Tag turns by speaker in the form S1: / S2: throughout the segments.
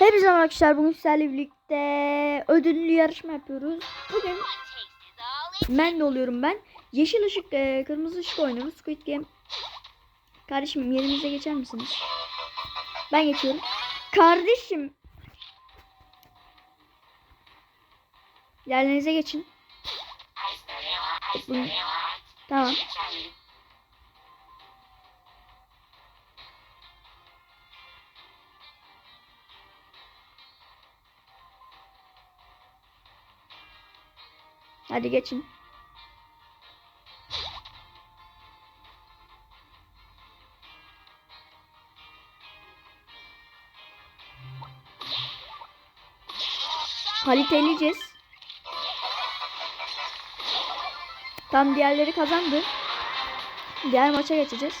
S1: Hepinize arkadaşlar bugün sizlerle birlikte ödüllü yarışma yapıyoruz. Bugün ben de oluyorum ben. Yeşil ışık, e, kırmızı ışık oynuyoruz. Squid Game. Kardeşim yerinize geçer misiniz? Ben geçiyorum. Kardeşim. Yerlerinize geçin. Bugün- Tamam. Hadi geçin. Halit eleyeceğiz. Tam diğerleri kazandı. Diğer maça geçeceğiz.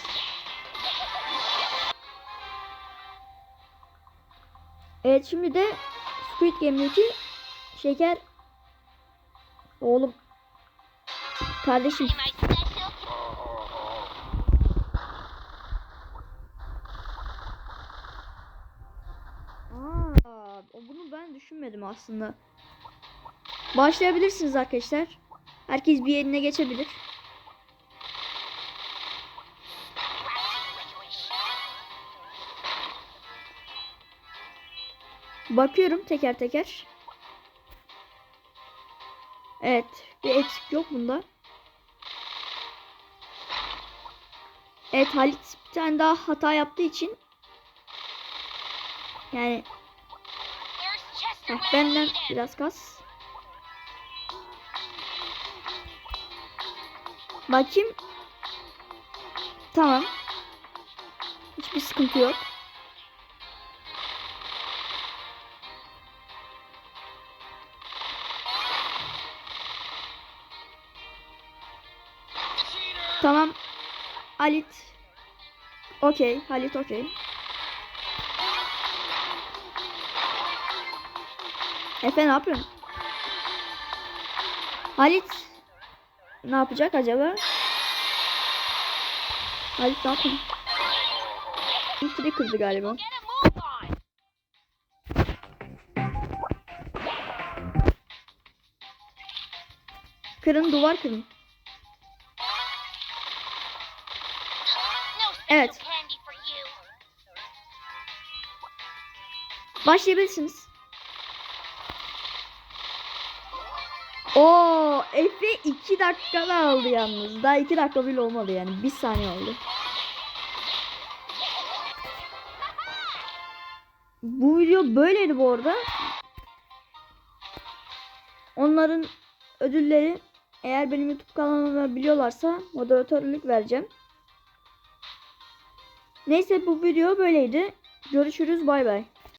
S1: Evet şimdi de Squid Game'deki şeker Oğlum. Kardeşim. Aa, bunu ben düşünmedim aslında. Başlayabilirsiniz arkadaşlar. Herkes bir yerine geçebilir. Bakıyorum teker teker. Evet. Bir eksik yok bunda. Evet Halit bir tane daha hata yaptığı için yani heh, benden biraz kas. Bakayım. Tamam. Hiçbir sıkıntı yok. Tamam. Halit. Okey. Halit okey. Efe ne yapıyorsun? Halit. Ne yapacak acaba? Halit ne yapıyor? İlkini kırdı galiba. Kırın duvar kırın. Evet. Başlayabilirsiniz. Oo, Efe 2 dakikada aldı yalnız. Daha 2 dakika bile olmadı yani. 1 saniye oldu. Bu video böyleydi bu arada. Onların ödülleri eğer benim YouTube kanalımı biliyorlarsa moderatörlük vereceğim. Neyse bu video böyleydi. Görüşürüz bay bay.